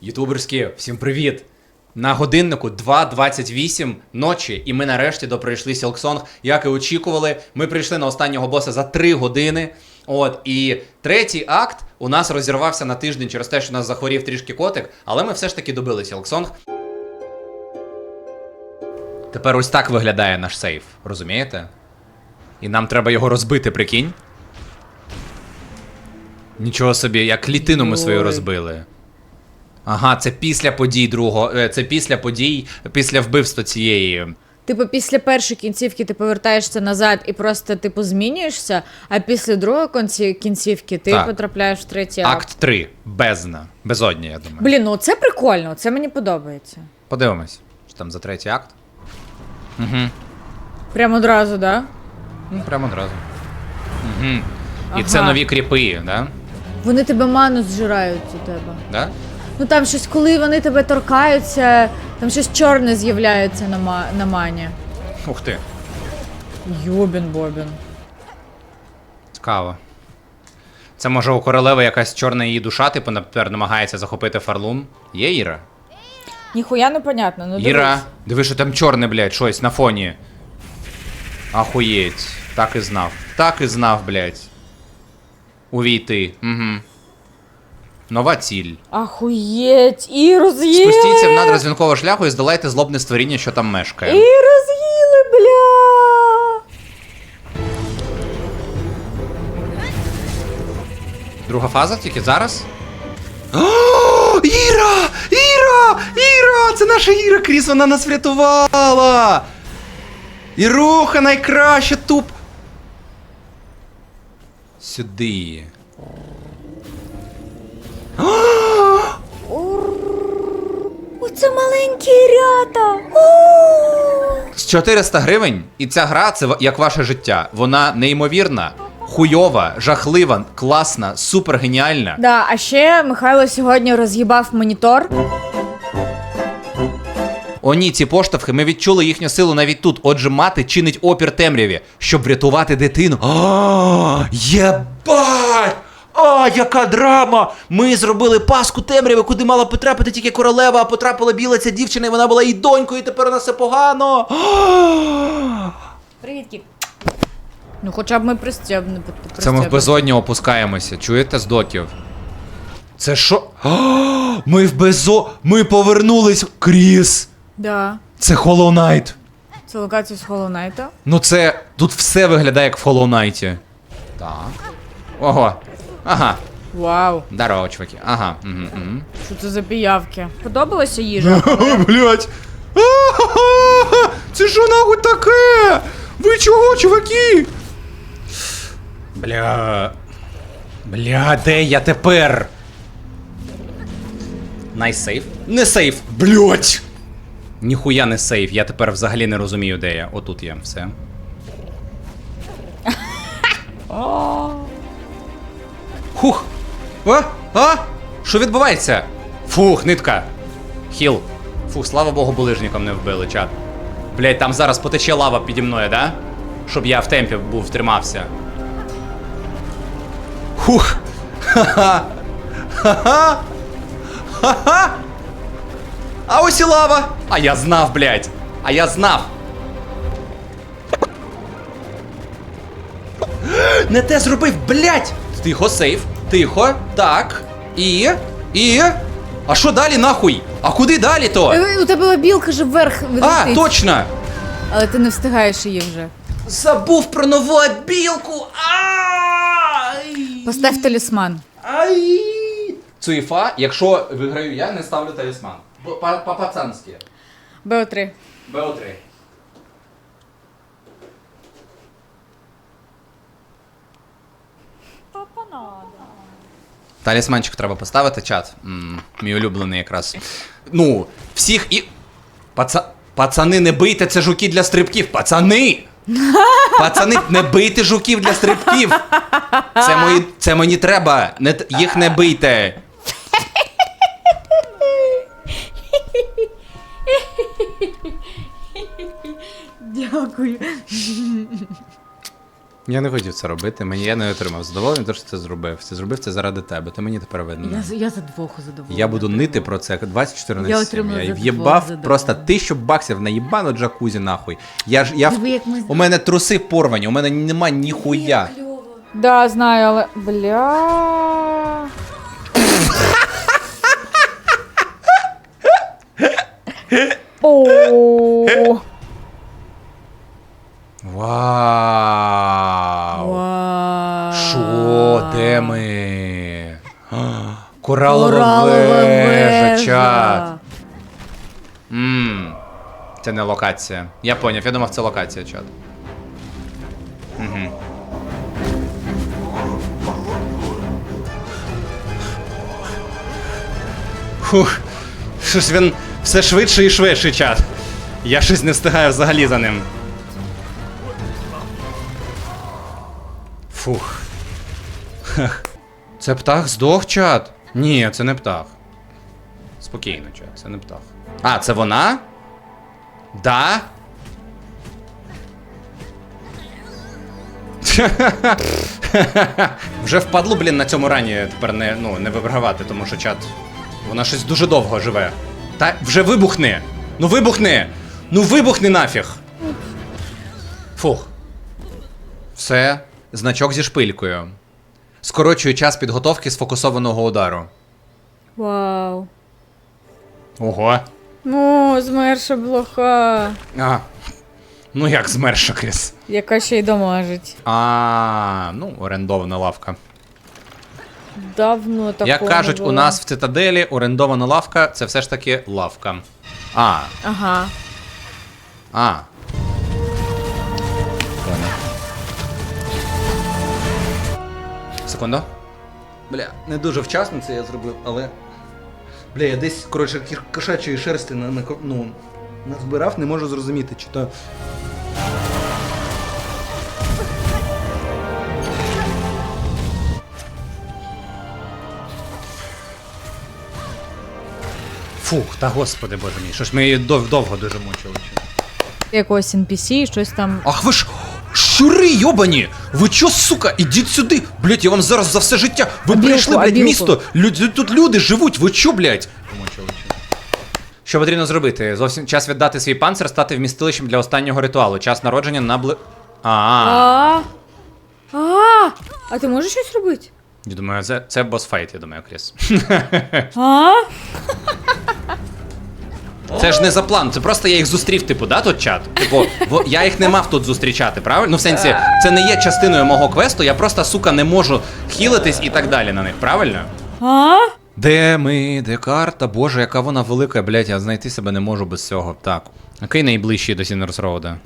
Ютуберські, всім привіт! На годиннику 2.28 ночі, і ми нарешті допройшли Сілксонг. Як і очікували, ми прийшли на останнього боса за 3 години. От, і третій акт у нас розірвався на тиждень через те, що у нас захворів трішки котик, але ми все ж таки добили Сілксонг. Тепер ось так виглядає наш сейф, розумієте? І нам треба його розбити, прикинь. Нічого собі, як клітину ми свою розбили. Ага, це після подій другого. е, Це після подій, після вбивства цієї. Типу, після першої кінцівки ти повертаєшся назад і просто типу змінюєшся, а після другої конці- кінцівки ти Так. потрапляєш в третій акт. Акт 3. Бездна. Безодня, я думаю. Блін, ну це прикольно, це мені подобається. Подивимось. Що там за третій акт? Угу. Прямо одразу, да? Ну, прямо одразу. Угу. І Ага. це нові кріпи, да? Вони тебе ману зжирають у тебе. да? Ну там щось, коли вони тебе торкаються, там щось чорне з'являється на, ма- на мані. Ух ти. Йобін бобін. Цікаво. Це може у королеви якась чорна її душа, типу, тепер намагається захопити Фарлун. Є Іра? Ніхуя непонятно, ну Іра, диви, що там чорне, блядь, щось на фоні. Ахуєть. Так і знав. Так і знав, блядь. Увійти. Угу. Нова ціль. Ахуєть, і роз'їли! Спустіться в надра дзвінкового шляху і здолайте злобне створіння, що там мешкає. І роз'їли, бля! Друга фаза тільки зараз. О, Іра! Іра! Іра! Це наша Іра Кріс, вона нас врятувала! Іруха найкраща туп. Сюди. Оце маленькі рята! З 400 гривень, і ця гра це як ваше життя. Вона неймовірна, хуйова, жахлива, класна, супер геніальна. Да, а ще Михайло сьогодні роз'їбав монітор. О, ні, ці поштовхи, ми відчули їхню силу навіть тут. Отже, мати чинить опір темряві, щоб врятувати дитину. Єбать! А, яка драма! Ми зробили паску темряви, куди мала потрапити тільки королева, а потрапила біла ця дівчина, і вона була її донькою, і тепер у нас все погано. Привіт, Кік. Ну, хоча б ми пристебне. Це ми в безодні опускаємося. Чуєте з доків? Це що? А, Ми в безо. Ми повернулись. Кріс! Да. Це Hollow Knight. Це локація з Hollow Knight. Ну це. Тут все виглядає як в Hollow Knight. Так. Ого. Ага. Вау. Здорово, чуваки. Ага. Угу, угу. Що це за піявки? Подобалася їжа? Блять. Це що нахуй таке? Ви чого, чуваки? Бля. Бля, де я тепер? Найсейф? Не сейф. Блять. Ніхуя не сейф, я тепер взагалі не розумію, де я. Отут я, все. Хух! А? А? Що відбувається? Фух, нитка. Хіл. Фух, слава богу, булижником не вбили, чат. Блять, там зараз потече лава піді мною, да? Щоб я в темпі був, тримався. Хух! Ха-ха! Ха-ха! Ха-ха! А ось і лава! А я знав, блять! А я знав! Не те зробив, блять! Тихо, сейф. Тихо. Так. І. І. А що далі нахуй? А куди далі то? Е, У тебе білка ж вверх А, летить. точно! Але ти не встигаєш її вже. Забув про нову білку! Ай! Постав талісман. Ай! Цуїфа, якщо виграю я, не ставлю талісман. Бо па- По-пацанськи. БО3. БО3. Талісманчик треба поставити, чат. мій улюблений якраз. Ну, всіх і. Паца... Пацани, не бийте, це жуки для стрибків. Пацани! Пацани, не бийте жуків для стрибків. Це мої. Це мені треба. Не... Їх не бийте. Дякую. Я не хотів це робити, мені я не отримав задоволення, тому що це зробив. Це зробив це заради тебе, ти мені тепер винен. Я, я за двох задоволена. Я буду нити про це 24 на 7. отримала Я в'єбав просто тисячу баксів на їбану джакузі нахуй. Я ж я Диви, ми у мене труси порвані, у мене нема ніхуя. Да, знаю, але. Бля. О. Коралова вежа, чат. Ммм. Це не локація. Я поняв, я думав, це локація, чат. Угу. Фух. Щось він все швидше і швидше, чат. Я щось не встигаю взагалі за ним. Фух. Це птах здох, чат? Ні, це не птах. Спокійно, чат, це не птах. А, це вона? Да? Вже впадло, блін, на цьому рані тепер не, ну, не вибрагувати, тому що чат. Вона щось дуже довго живе. Та вже вибухни! Ну вибухни! Ну вибухни нафіг! Фух. Все. Значок зі шпилькою. Скорочую час підготовки сфокусованого удару. Вау. Ого. Ну, змерша блоха. А. Ну як змерша, Кріс? Яка ще й домажить. А, ну, орендована лавка. Давно такого Як кажуть, не у нас в цитаделі орендована лавка це все ж таки лавка. А, Ага. а. Секунду. Бля, не дуже вчасно це я зробив, але. Бля, я десь, коротше, кошачої шерсти на, на, ну, назбирав, не можу зрозуміти, чи то. Фух, та господи боже мій, що ж ми її дов- довго дуже мучили. Якогось NPC, щось там. Ах ви ж щури йобані! Ви чо, сука, ідіть сюди! Блять, я вам зараз за все життя. Ви Абілку, прийшли, абілку. місто. Люд, тут люди живуть, ви чо, блядь? Що потрібно зробити? Зовсім час віддати свій панцир, стати вмістилищем для останнього ритуалу. Час народження набли. А, А. А. А ти можеш щось робити? я думаю, це, це босфайт, я думаю, Кріс. А? Це ж не за план, це просто я їх зустрів, типу, да, тут чат? Типу, я їх не мав тут зустрічати, правильно? Ну, в сенсі, це не є частиною мого квесту, я просто, сука, не можу хілитись і так далі на них, правильно? А? Де ми? Де карта? Боже, яка вона велика, блядь, я знайти себе не можу без цього. Так. Який найближчий до Сінерс Роуда?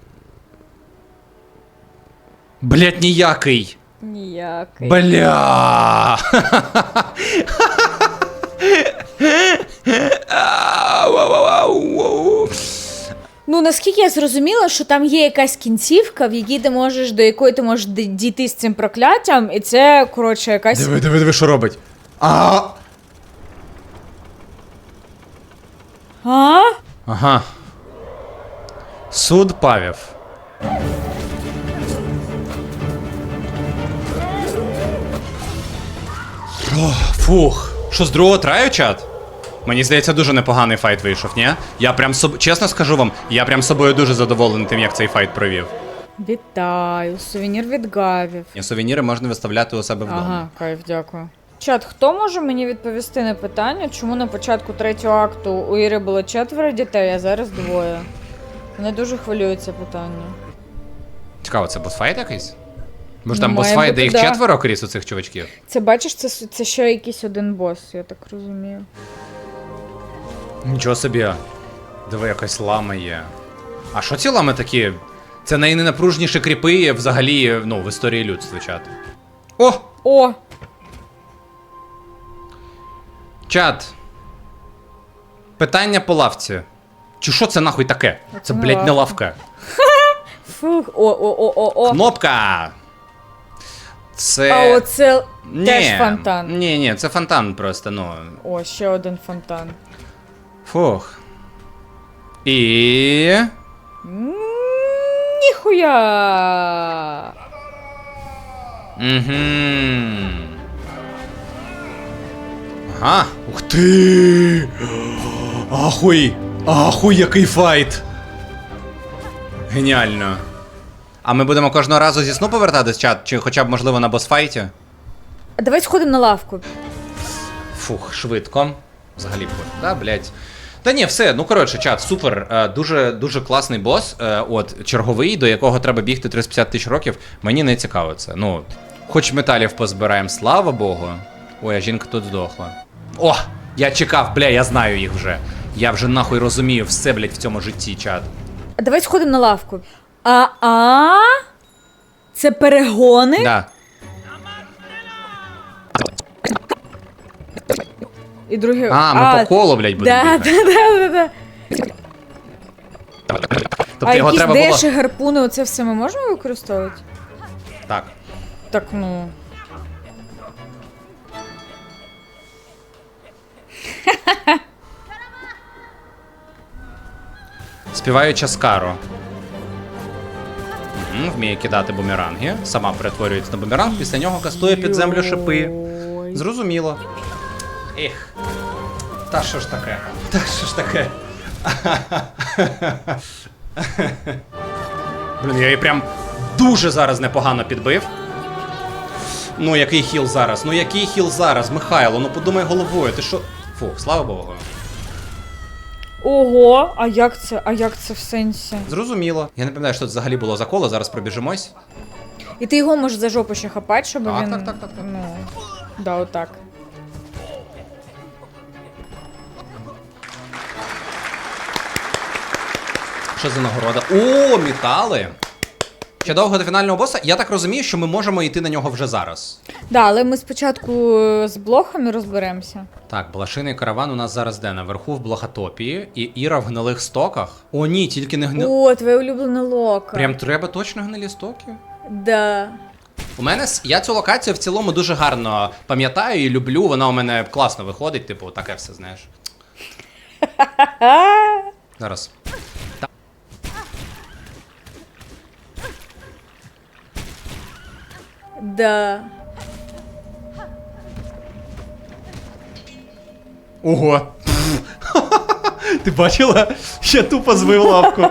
Блядь, ніякий. Ніякий. Бля. Ну наскільки я зрозуміла, що там є якась кінцівка, в якій ти можеш до якої ти можеш дійти з цим прокляттям, і це коротше якась. Диви, диви, диви, що робить. А. А? Ага. Суд Павів. О, фух. Що з другого траю, чат? Мені здається, дуже непоганий файт вийшов, ні? Я прям соб... чесно скажу вам, я прям собою дуже задоволений тим, як цей файт провів. Вітаю, сувенір від гавів. І сувеніри можна виставляти у себе вдома. Ага, кайф, дякую. Чат, хто може мені відповісти на питання, чому на початку третього акту у Іри було четверо дітей, а зараз двоє? Мене дуже хвилює це питання. Цікаво, це босфайт якийсь? Може Ну, там має босфайт, бути, де їх да. четверо кріс у цих чувачків? Це бачиш, це, це ще якийсь один бос, я так розумію. Нічого собі. Диви, якась лама є. А що ці лами такі? Це найненапружніші кріпи взагалі ну, в історії людства, чат. О! О! Чат. Питання по лавці. Чи що це нахуй таке? Це, блядь, не лавка. Фух, о, о, о, о, о. Кнопка! Це. А оце Ні. теж фонтан. Ні, ні, це фонтан просто, ну. О, ще один фонтан. Фух. І. Ніхуя! Угу. Ага. Ух ти! Ахуй! Ахуй, який файт! Геніально. А ми будемо кожного разу зі сну повертатись чат? Чи хоча б, можливо, на босфайті? Давай сходимо на лавку. Фух, швидко. Взагалі, да, блять. Та ні, все, ну коротше, чат, супер. Е, дуже дуже класний бос. Е, от, черговий, до якого треба бігти 350 тисяч років. Мені не цікаво це. Ну, хоч металів позбираємо, слава Богу. Ой, а жінка тут здохла. О! Я чекав, бля, я знаю їх вже. Я вже нахуй розумію все, блять, в цьому житті, чат. Давай сходимо на лавку. А а Це перегони? Да. І друге. А, ми по колу, блять, будемо. Да, бігати. да, да, да, да. Тобто а його якісь треба було. деші, гарпуни, оце все ми можемо використовувати? Так. Так, ну. Співаюча Скаро. Мгм, Вміє кидати бумеранги. Сама перетворюється на бумеранг, після нього кастує під землю шипи. Зрозуміло. Ех. Та що ж таке? Та що ж таке? Блін, я її прям дуже зараз непогано підбив. Ну, який хіл зараз? Ну який хіл зараз, Михайло? Ну подумай головою, ти що. Фух, слава Богу. Ого, а як це? А як це в сенсі? Зрозуміло. Я не пам'ятаю, що тут взагалі було за коло, зараз пробіжимось. І ти його можеш за жопу ще хапати, щоб Так, він. так, так, так, так. Ну. Да, отак. Що за нагорода? О, метали! Ще довго до фінального боса. Я так розумію, що ми можемо йти на нього вже зараз. Да, але ми спочатку е, з блохами розберемося. Так, блошиний караван у нас зараз де? Наверху в блохотопії і Іра в гнилих стоках. О, ні, тільки не гни... О, твоя улюблена лока. Прям треба точно гнилі стоки? Да. У мене с- я цю локацію в цілому дуже гарно пам'ятаю і люблю. Вона у мене класно виходить, типу, таке все, знаєш. Зараз. Да. Ого. Ти бачила? Ще тупо звив лавку.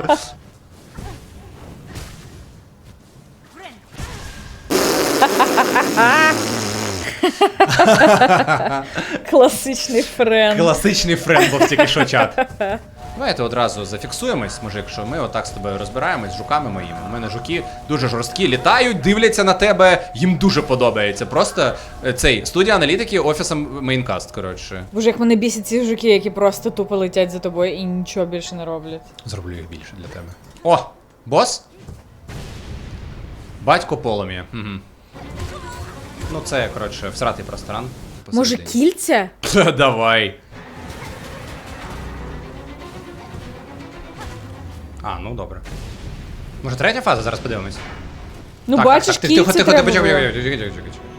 Класичний френд. Класичний френд був тільки що чат. Давайте одразу зафіксуємось, може, якщо ми отак з тобою розбираємось з жуками моїми. У мене жуки дуже жорсткі, літають, дивляться на тебе, їм дуже подобається. Просто е, цей студія аналітики офісом мейнкаст, коротше. Боже, як мене бісять ці жуки, які просто тупо летять за тобою і нічого більше не роблять. Зроблю їх більше для тебе. О! Бос? Батько полум'я. Угу. Ну, це, коротше, всратий просторан. Може, кільця? Та давай. А, ну добре. Може, третя фаза, зараз подивимось. Ну, так, бачиш, так, так, кільця тихо, тихо, треба тихо, тихо, тихо, тихо, почекай,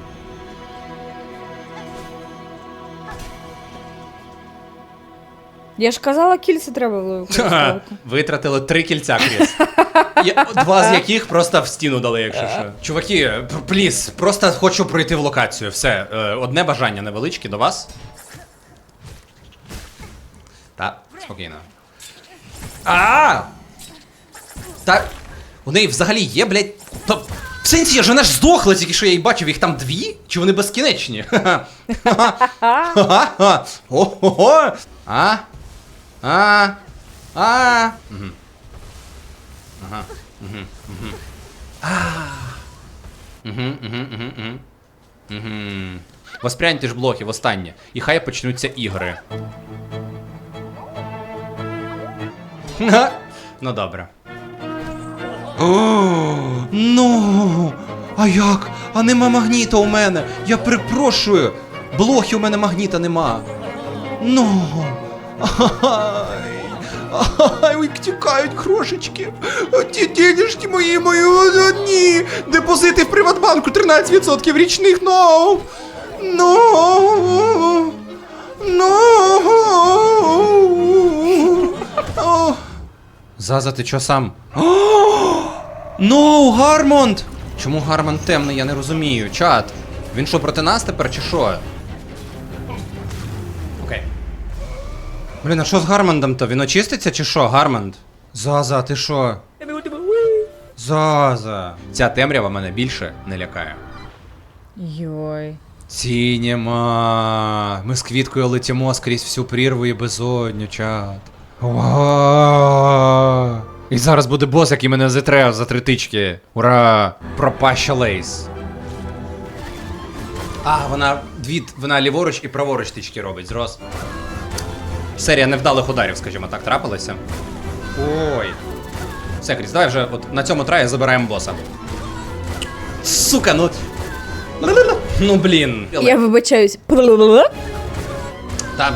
Я ж казала, кільця треба було використовувати. Витратили три кільця, Кріс. Я- Два з яких просто в стіну дали, якщо що. Чуваки, п- пліз, просто хочу пройти в локацію. Все, е, одне бажання невеличке до вас. Та, спокійно. А! Та. У неї взагалі є, блядь. Та, в сенсі, вона ж здохла, тільки що я її бачив, їх там дві? Чи вони безкінечні? Ха-ха-ха. Ого! А? А? А? Мгм. Ага. Мгм, мгм, мгм, мгм. Мгм. Воспряньте ж блоки востаннє, і хай почнуться ігри. Ну добре. О, ну, а як? А нема магніта у мене. Я перепрошую. Блохи у мене магніта нема. Ну. Ай. Ай, ой, тікають крошечки. Ті денежки мої, мої одні. Депозити в Приватбанку 13% річних. Ну. Ну. Ну. Заза, ти чо сам? Ноу, Гармонд! Чому Гарман темний, я не розумію. Чат. Він що, проти нас тепер чи що? Блін, а що з Гармандом то? Він очиститься чи що, Гарманд? Заза, ти що? Заза. Ця темрява мене більше не лякає. Йой. Цінема. Ми з квіткою летимо скрізь всю прірву і безодню, чат. Ва! І зараз буде бос, який мене зітре за три тички. Ура! Пропаща лейс. А, вона дві, вона ліворуч і праворуч тички робить, зрос. Серія невдалих ударів, скажімо так, трапилася. Ой. Все, Кріс, давай вже от на цьому траї забираємо боса. Сука, ну. Ну блін. Я вибачаюсь. Там.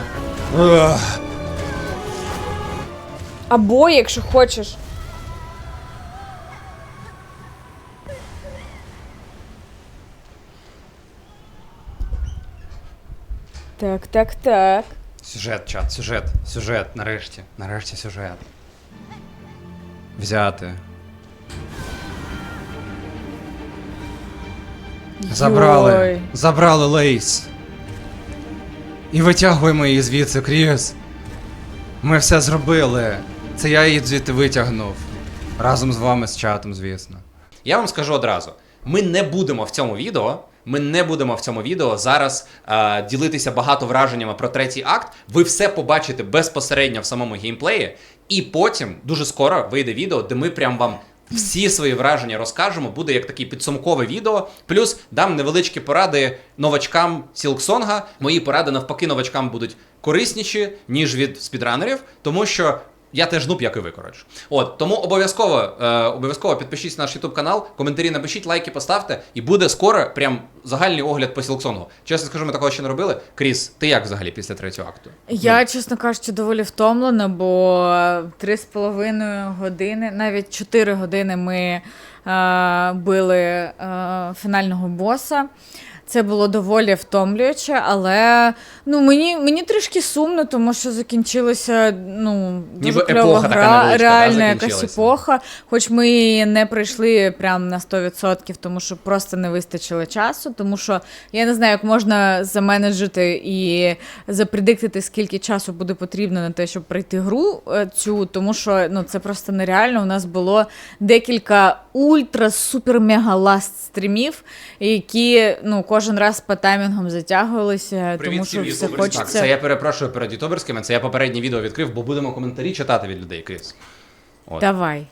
Або, якщо хочеш. Так, так, так. Сюжет, чат, сюжет, сюжет, нарешті. Нарешті сюжет. Взяти. Забрали. Забрали лейс. І витягуємо її звідси, Кріс. Ми все зробили. Це я її звідти витягнув. Разом з вами, з чатом, звісно. Я вам скажу одразу: ми не будемо в цьому відео. Ми не будемо в цьому відео зараз е, ділитися багато враженнями про третій акт. Ви все побачите безпосередньо в самому геймплеї, і потім дуже скоро вийде відео, де ми прям вам всі свої враження розкажемо. Буде як таке підсумкове відео. Плюс дам невеличкі поради новачкам Сілксонга. Мої поради навпаки новачкам будуть корисніші, ніж від спідранерів, тому що. Я теж нуб, як і ви, коротше. От, тому обов'язково, е, обов'язково підпишіться на наш YouTube канал, коментарі напишіть, лайки поставте, і буде скоро прям загальний огляд по Сілксонгу. Чесно скажу, ми такого ще не робили. Кріс, ти як взагалі після третього акту? Я, чесно кажучи, доволі втомлена, бо три з половиною години, навіть чотири години ми е, били е, фінального боса. Це було доволі втомлююче, але ну мені, мені трішки сумно, тому що закінчилася ну дуже Ніби кльова епоха така гра, да, реальна якась закінчилася. епоха. Хоч ми її не пройшли прям на 100%, тому що просто не вистачило часу. Тому що я не знаю, як можна заменеджити і запредиктити, скільки часу буде потрібно на те, щоб пройти гру е, цю, тому що ну це просто нереально. У нас було декілька ультра супер мега ласт стрімів, які ну кожен раз по таймінгам затягувалися, Привіт, тому що все Так, хочеться. це я перепрошую перед ютуберськими, це я попереднє відео відкрив, бо будемо коментарі читати від людей, Кріс. От. Давай.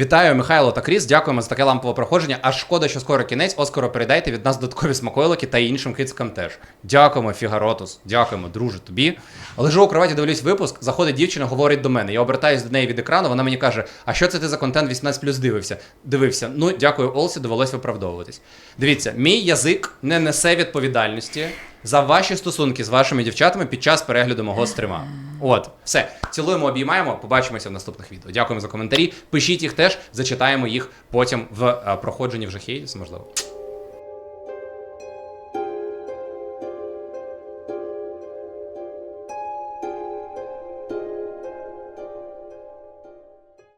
Вітаю, Михайло та Кріс. Дякуємо за таке лампове проходження. Аж шкода, що скоро кінець. Оскаро передайте від нас додаткові смаколики та іншим кицькам теж. Дякуємо, Фігаротус. Дякуємо, друже, тобі. Лежу у кроваті, дивлюсь випуск. Заходить дівчина, говорить до мене. Я обертаюсь до неї від екрану. Вона мені каже: А що це ти за контент 18 дивився? Дивився. Ну, дякую, Олсі, довелось виправдовуватись. Дивіться, мій язик не несе відповідальності за ваші стосунки з вашими дівчатами під час перегляду мого стрима. От, все. Цілуємо, обіймаємо. Побачимося в наступних відео. Дякуємо за коментарі. Пишіть їх теж, зачитаємо їх потім в е, проходженні вже Хейдіс, можливо.